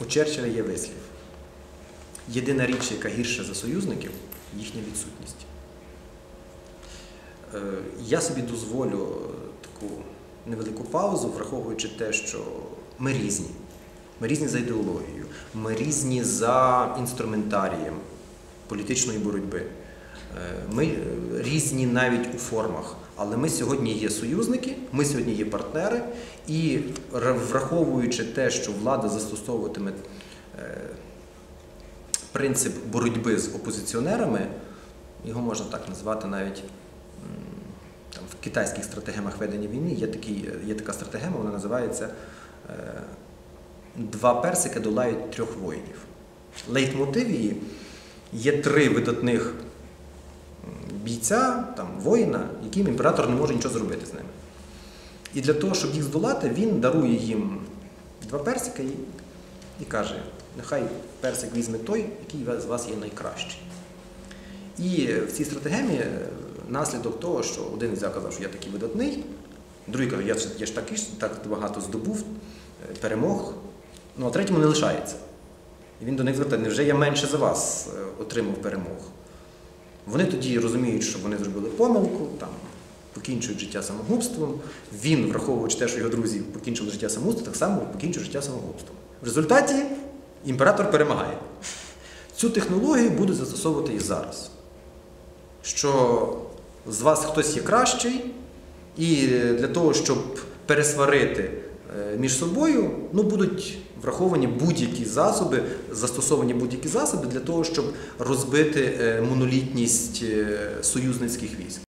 У Черчилля є вислів. Єдина річ, яка гірша за союзників їхня відсутність. Е, Я собі дозволю таку невелику паузу, враховуючи те, що ми різні. Ми різні за ідеологією, ми різні за інструментарієм політичної боротьби. Е, Ми е, різні навіть у формах, але ми сьогодні є союзники, ми сьогодні є партнери, і враховуючи те, що влада застосовуватиме е, принцип боротьби з опозиціонерами, його можна так назвати навіть там, в китайських стратегемах ведення війни є, такий, є така стратегема, вона називається е, Два персики долають трьох воїнів. Лейтмотив її є три видатних бійця, там, воїна, яким імператор не може нічого зробити з ними. І для того, щоб їх здолати, він дарує їм два персика і, і каже: нехай персик візьме той, який з вас є найкращий. І в цій стратегемі е, наслідок того, що один взяв казав, що я такий видатний, другий каже, я, я ж такий ж так багато здобув, е, перемог, ну а третьому не лишається. І він до них звертає, невже я менше за вас е, отримав перемог? Вони тоді розуміють, що вони зробили помилку, там, покінчують життя самогубством. Він, враховуючи те, що його друзі покінчили життя самогубством, так само покінчує життя самогубством. В результаті імператор перемагає. Цю технологію будуть застосовувати і зараз. Що з вас хтось є кращий, і для того, щоб пересварити між собою, ну, будуть враховані будь-які засоби, застосовані будь-які засоби для того, щоб розбити е, монолітність е, союзницьких військ.